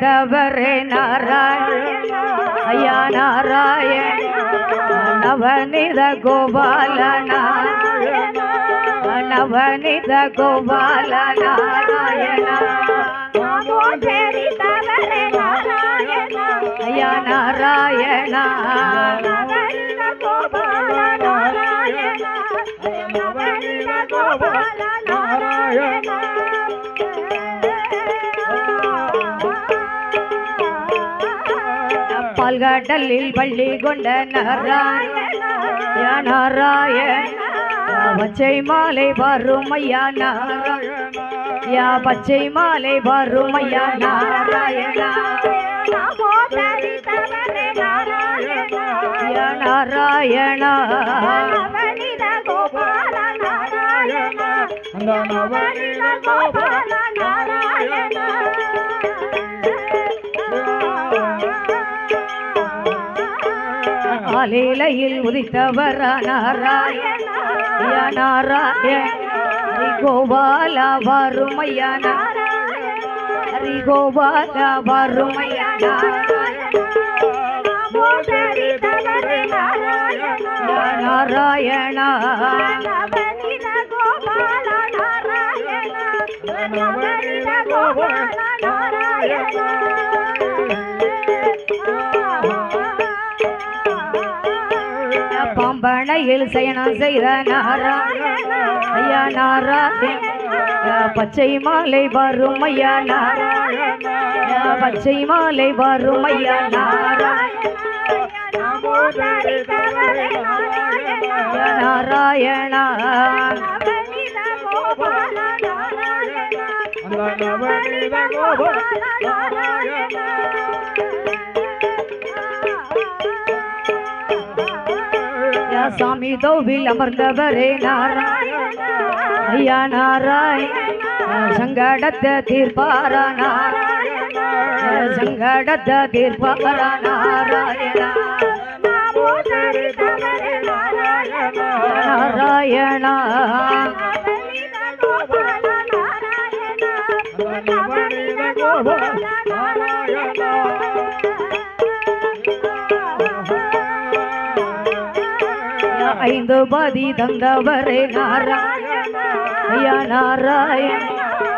தவறே நாராயண ஐயா நாராயண நவனித கோபாலன நவனித கோபால நாராயண ஐயா நாராயண பால்காட்டலில் பள்ளி கொண்ட நாராயண. நாராயண பச்சை மாலை வரும் ஐயா நாராயண. யா பச்சை மாலை வரும் ஐயா நாராயண. நாராயண. கோபால நாராயண. ஆலையிலையில் உதித்தவர் வறுமையான ஹரிகோபால வறுமையான நாராயணா நாராயணா கையில் நாராயண சயனம் செய்த ஐயா நாராயண. பச்சை மாலை வரும் ஐயா நாராயண. பச்சை மாலை வரும் ஐயா நாராயண. ஐயா நாராயண. நாராயண சாமி தோவில் அமர்ந்தவரே நாராயண. ஐயா நாராயண. சங்கடத்த தீர்ப்பாரா நாராயண. சங்கடத்த தீர்ப்பாரா நாராயண. நாராயணா. நாராயணா. கோபால ஐந்து பதி தந்தவரே நாராயண. ஐயா நாராயண.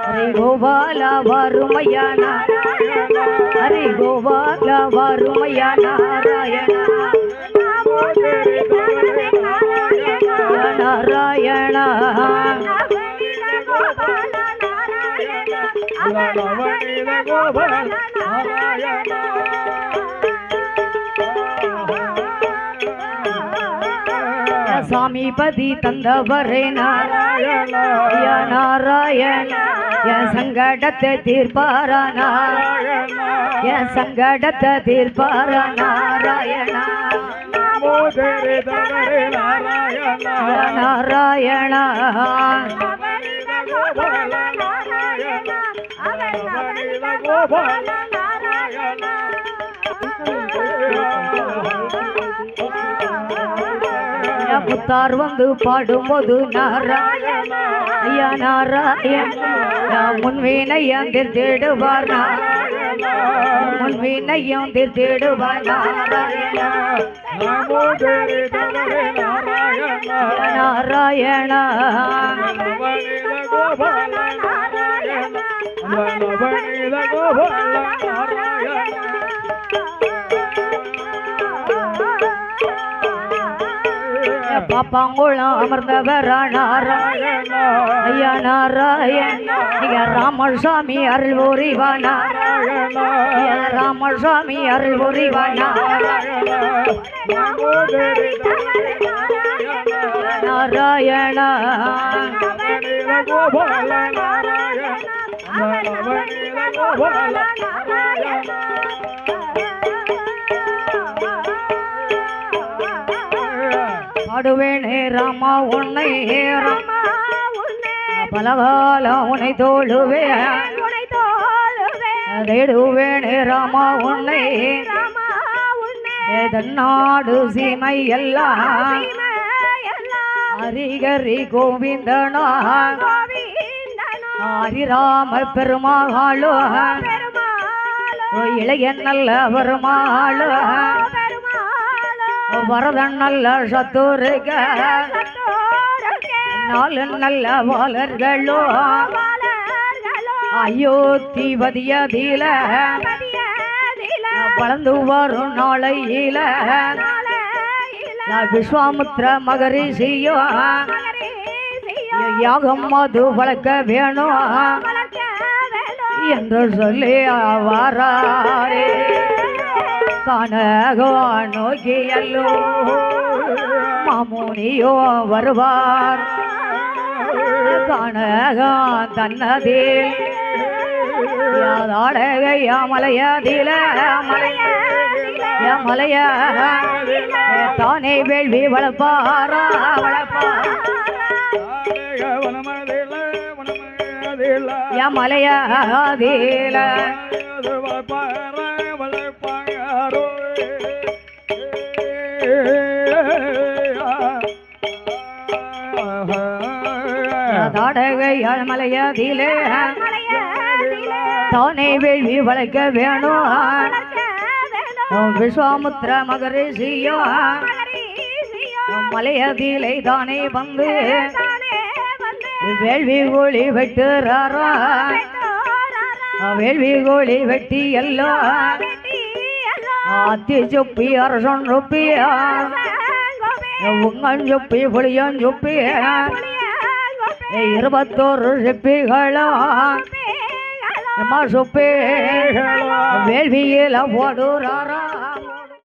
ஹரி கோபாலா வரும் ஐயா நாராயண. ஹரி கோபாலா வரும் நாராயணா. நாராயணா. ஐயா கோபால நாராயண. சாமிபதி தந்தவரே நாராயண நாராயண. என் சங்கடத்தை தீர்ப்பாரா நாராயண. என் சங்கடத்தை தீர்ப்பாரா நாராயண. நாராயண. கோபால நாராயண. புத்தார் வந்து பாடும்போது நாராயண ஐயா நாராயண முன்வீனையம் தீர்த்திடுவார் முன்வீனையம் தீர்த்திடுவார் நாராயண. நாராயண. நாராயண. பாப்பாங்குளம் அமர்ந்தவர் நாராயண ஐயா நாராயண. ஐயா ராமசாமி அருள் புரிவா நாராயண ஐயா ராமசாமி அருள் புரிவா நாராயண. மோதரி நாராயண கோபால நாராயண கோபால நாராயண. பாடுவேனே ராமா உன்னை ராமா பலகாலம் உன்னை தோழுவே தேடுவேனே ராமா உன்னை. நாடு சீமை எல்லாம் ஹரிகரி கோவிந்தனா ஆதிராம பெருமாளோ. இளைய நல்ல பெருமாளோ. வரதன் நல்ல சத்துருக நாலு நல்ல வாலர்களோ அயோத்திபதியதில வளர்ந்து வரும் நாளையில. விஸ்வாமுத்திர மகரிஷியோ. யாகம் மது வளர்க்க வேணும். என்று சொல்லி வாராரே கனகோ நோக்கியல்லோ மாமுனியோ வருவார். கனகா தன்னதில். யாதாடக மலையதில மலைய தானே வேள்வி வளர்ப்பாரா வளர்ப்பார். வனமதில வனமதில மலையாதில தாடக மலையாதிலே தானே வேள்வி வளர்க்க வேணும் விஸ்வாமுத்திர மகரிஷியோ. மலையதிலை தானே வந்து. வேள்வி கோழி வெட்டுறாரா. வேள்வி கோழி வெட்டி எல்லாம் அத்தி சொப்பி அரசன் சொப்பி உங்கன் சொப்பி புளியன் சொப்பி இருபத்தோரு செப்பிகளும் அம்மா சொப்பி வேள்வியில போடுறாரா?